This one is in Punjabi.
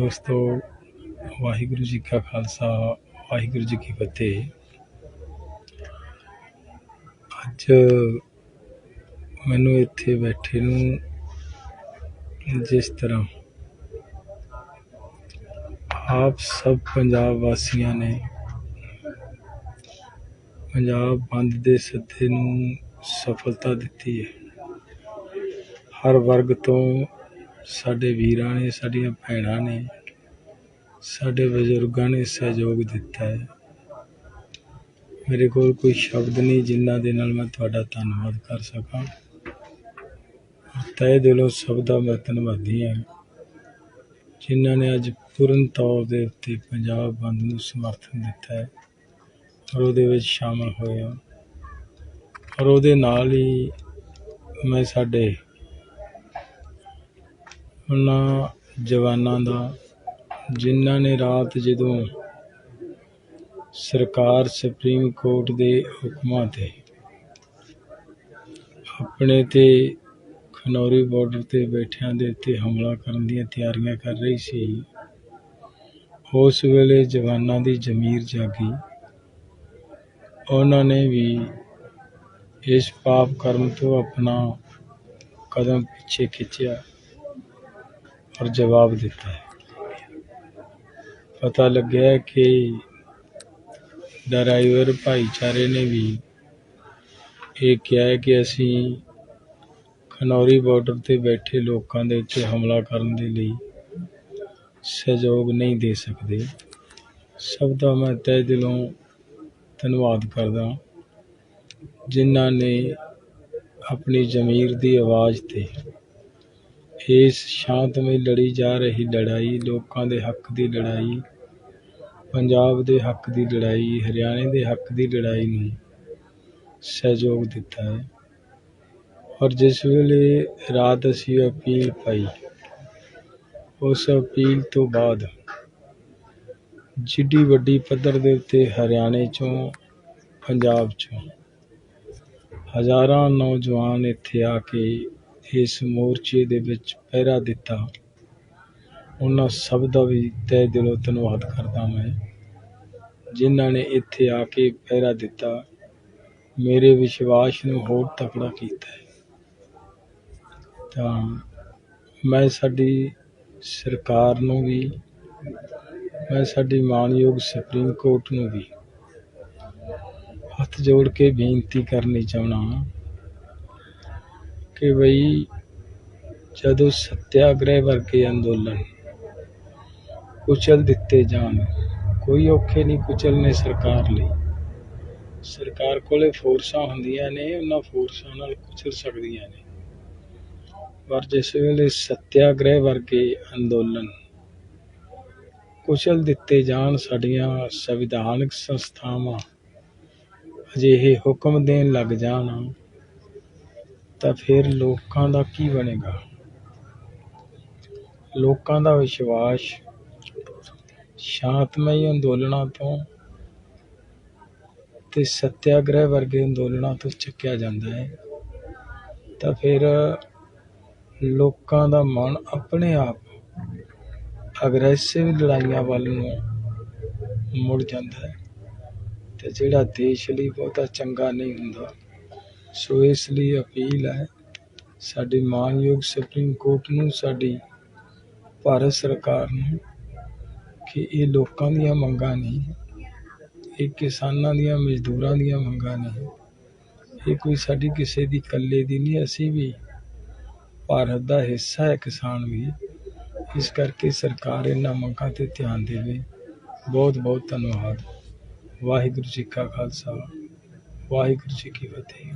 ਦੋਸਤੋ, ਵਾਹਿਗੁਰੂ ਜੀ ਕਾ ਖਾਲਸਾ, ਵਾਹਿਗੁਰੂ ਜੀ ਕੀ ਫਤਿਹ। ਅੱਜ ਮੈਨੂੰ ਇੱਥੇ ਬੈਠੇ ਨੂੰ ਜਿਸ ਤਰ੍ਹਾਂ ਆਪ ਸਭ ਪੰਜਾਬ ਵਾਸੀਆਂ ਨੇ ਪੰਜਾਬ ਬੰਦ ਦੇ ਸੱਦੇ ਨੂੰ ਸਫਲਤਾ ਦਿੱਤੀ ਹੈ। ਹਰ ਵਰਗ ਤੋਂ ਸਾਡੇ ਵੀਰਾਂ ਨੇ, ਸਾਡੀਆਂ ਭੈਣਾਂ ਨੇ, ਸਾਡੇ ਬਜ਼ੁਰਗਾਂ ਨੇ ਸਹਿਯੋਗ ਦਿੱਤਾ ਹੈ। ਮੇਰੇ ਕੋਲ ਕੋਈ ਸ਼ਬਦ ਨਹੀਂ ਜਿਨ੍ਹਾਂ ਦੇ ਨਾਲ ਮੈਂ ਤੁਹਾਡਾ ਧੰਨਵਾਦ ਕਰ ਸਕਾਂ। ਤਹਿ ਦਿਲੋਂ ਸਭ ਦਾ ਮੈਂ ਧੰਨਵਾਦੀ ਹਾਂ। ਜਿਨ੍ਹਾਂ ਨੇ ਅੱਜ ਪੂਰਨ ਤੌਰ ਦੇ ਉੱਤੇ ਪੰਜਾਬ ਬੰਦ ਨੂੰ ਸਮਰਥਨ ਦਿੱਤਾ ਹੈ ਔਰ ਉਹਦੇ ਵਿੱਚ ਸ਼ਾਮਲ ਹੋਏ ਹਾਂ। ਔਰ ਉਹਦੇ ਨਾਲ ਹੀ ਮੈਂ ਸਾਡੇ ਉਹਨਾਂ ਜਵਾਨਾਂ ਦਾ, ਜਿਨ੍ਹਾਂ ਨੇ ਰਾਤ ਜਦੋਂ ਸਰਕਾਰ ਸੁਪਰੀਮ ਕੋਰਟ ਦੇ ਹੁਕਮਾਂ ਤੇ ਆਪਣੇ ਤੇ ਖਨੌਰੀ ਬਾਰਡਰ ਤੇ ਬੈਠਿਆਂ ਦੇ ਉੱਤੇ ਹਮਲਾ ਕਰਨ ਦੀਆਂ ਤਿਆਰੀਆਂ ਕਰ ਰਹੀ ਸੀ, ਉਸ ਵੇਲੇ ਜਵਾਨਾਂ ਦੀ ਜ਼ਮੀਰ ਜਾਗੀ। ਉਹਨਾਂ ਨੇ ਵੀ ਇਸ ਪਾਪ ਕਰਮ ਤੋਂ ਆਪਣਾ ਕਦਮ ਪਿੱਛੇ ਖਿੱਚਿਆ। ਔਰ ਜਵਾਬ ਦਿੱਤਾ ਹੈ। ਪਤਾ ਲੱਗਿਆ ਕਿ ਡਰਾਈਵਰ ਭਾਈਚਾਰੇ ਨੇ ਵੀ ਇਹ ਕਿਹਾ ਹੈ ਕਿ ਅਸੀਂ ਖਨੌਰੀ ਬਾਰਡਰ ਤੇ ਬੈਠੇ ਲੋਕਾਂ ਦੇ ਉੱਤੇ ਹਮਲਾ ਕਰਨ ਦੇ ਲਈ ਸਹਿਯੋਗ ਨਹੀਂ ਦੇ ਸਕਦੇ। ਸਭ ਦਾ ਮੈਂ ਤਹਿ ਦਿਲੋਂ ਧੰਨਵਾਦ ਕਰਦਾ ਜਿਨ੍ਹਾਂ ਨੇ ਆਪਣੀ ਜ਼ਮੀਰ ਦੀ ਆਵਾਜ਼ ਤੇ ਇਸ ਸ਼ਾਂਤਮਈ ਲੜੀ ਜਾ ਰਹੀ ਲੜਾਈ, ਲੋਕਾਂ ਦੇ ਹੱਕ ਦੀ ਲੜਾਈ, ਪੰਜਾਬ ਦੇ ਹੱਕ ਦੀ ਲੜਾਈ, ਹਰਿਆਣੇ ਦੇ ਹੱਕ ਦੀ ਲੜਾਈ ਨੂੰ ਸਹਿਯੋਗ ਦਿੱਤਾ ਹੈ। ਔਰ ਜਿਸ ਵੇਲੇ ਰਾਤ ਅਸੀਂ ਅਪੀਲ ਪਾਈ, ਉਸ ਅਪੀਲ ਤੋਂ ਬਾਅਦ ਜਿੱਡੀ ਵੱਡੀ ਪੱਧਰ ਦੇ ਉੱਤੇ ਹਰਿਆਣੇ ਚੋਂ, ਪੰਜਾਬ ਚੋਂ ਹਜ਼ਾਰਾਂ ਨੌਜਵਾਨ ਇੱਥੇ ਆ ਕੇ ਇਸ ਮੋਰਚੇ ਦੇ ਵਿੱਚ ਪਹਿਰਾ ਦਿੱਤਾ। ਉਹਨਾਂ ਸਭ ਦਾ ਵੀ ਤਹਿ ਦਿਲੋਂ ਧੰਨਵਾਦ ਕਰਦਾ ਮੈਂ, ਜਿਨ੍ਹਾਂ ਨੇ ਇੱਥੇ ਆ ਕੇ ਪਹਿਰਾ ਦਿੱਤਾ। ਮੇਰੇ ਵਿਸ਼ਵਾਸ ਨੂੰ ਹੋਰ ਤਕੜਾ ਕੀਤਾ ਹੈ। ਤਾਂ ਮੈਂ ਸਾਡੀ ਸਰਕਾਰ ਨੂੰ ਵੀ, ਮੈਂ ਸਾਡੀ ਮਾਨਯੋਗ ਸੁਪਰੀਮ ਕੋਰਟ ਨੂੰ ਵੀ ਹੱਥ ਜੋੜ ਕੇ ਬੇਨਤੀ ਕਰਨੀ ਚਾਹਣਾ ਕਿ ਬਈ ਜਦੋਂ ਸੱਤਿਆਗ੍ਰਹਿ ਵਰਗੇ ਅੰਦੋਲਨ ਕੁਚਲ ਦਿੱਤੇ ਜਾਣ, ਕੋਈ ਔਖੇ ਨਹੀਂ ਕੁਚਲਨੇ ਸਰਕਾਰ ਲਈ। ਸਰਕਾਰ ਕੋਲੇ ਫੋਰਸਾਂ ਹੁੰਦੀਆਂ ਨੇ, ਉਹਨਾਂ ਫੋਰਸਾਂ ਨਾਲ ਕੁਚਲ ਸਕਦੀਆਂ ਨੇ। ਪਰ ਜਿਸ ਵੇਲੇ ਸੱਤਿਆਗ੍ਰਹਿ ਵਰਗੇ ਅੰਦੋਲਨ ਕੁਚਲ ਦਿੱਤੇ ਜਾਣ, ਸਾਡੀਆਂ ਸੰਵਿਧਾਨਕ ਸੰਸਥਾਵਾਂ ਅਜਿਹੇ ਹੁਕਮ ਦੇਣ ਲੱਗ ਜਾਣ ਤਾਂ ਫਿਰ ਲੋਕਾਂ ਦਾ ਕੀ ਬਣੇਗਾ? ਲੋਕਾਂ ਦਾ ਵਿਸ਼ਵਾਸ ਸ਼ਾਂਤਮਈ ਅੰਦੋਲਨਾਂ ਤੋਂ ਤੇ ਸੱਤਿਆਗ੍ਰਹਿ ਵਰਗੇ ਅੰਦੋਲਨਾਂ ਤੋਂ ਚੱਕਿਆ ਜਾਂਦਾ ਹੈ। ਤਾਂ ਫਿਰ ਲੋਕਾਂ ਦਾ ਮਨ ਆਪਣੇ ਆਪ ਅਗਰੈਸਿਵ ਲੜਾਈਆਂ ਵੱਲ ਨੂੰ ਮੁੜ ਜਾਂਦਾ ਹੈ ਤੇ ਜਿਹੜਾ ਦੇਸ਼ ਲਈ ਬਹੁਤਾ ਚੰਗਾ ਨਹੀਂ ਹੁੰਦਾ। ਸੋ ਇਸ ਲਈ ਅਪੀਲ ਹੈ, ਸਾਡੀ ਮਾਨਯੋਗ ਸੁਪਰੀਮ ਕੋਰਟ ਨੂੰ, ਸਾਡੀ ਭਾਰਤ ਸਰਕਾਰ ਨੂੰ ਕਿ ਇਹ ਲੋਕਾਂ ਦੀਆਂ ਮੰਗਾਂ ਨਹੀਂ, ਇਹ ਕਿਸਾਨਾਂ ਦੀਆਂ, ਮਜ਼ਦੂਰਾਂ ਦੀਆਂ ਮੰਗਾਂ ਨਹੀਂ। ਇਹ ਕੋਈ ਸਾਡੀ ਕਿਸੇ ਦੀ ਇਕੱਲੇ ਦੀ ਨਹੀਂ, ਅਸੀਂ ਵੀ ਭਾਰਤ ਦਾ ਹਿੱਸਾ ਹੈ ਕਿਸਾਨ ਵੀ। ਇਸ ਕਰਕੇ ਸਰਕਾਰ ਇਹਨਾਂ ਮੰਗਾਂ ਤੇ ਧਿਆਨ ਦੇਵੇ। ਬਹੁਤ ਬਹੁਤ ਧੰਨਵਾਦ। ਵਾਹਿਗੁਰੂ ਜੀ ਕਾ ਖਾਲਸਾ। ਵਾਹਿਗੁਰੂ ਜੀ ਕੀ ਫਤਿਹ।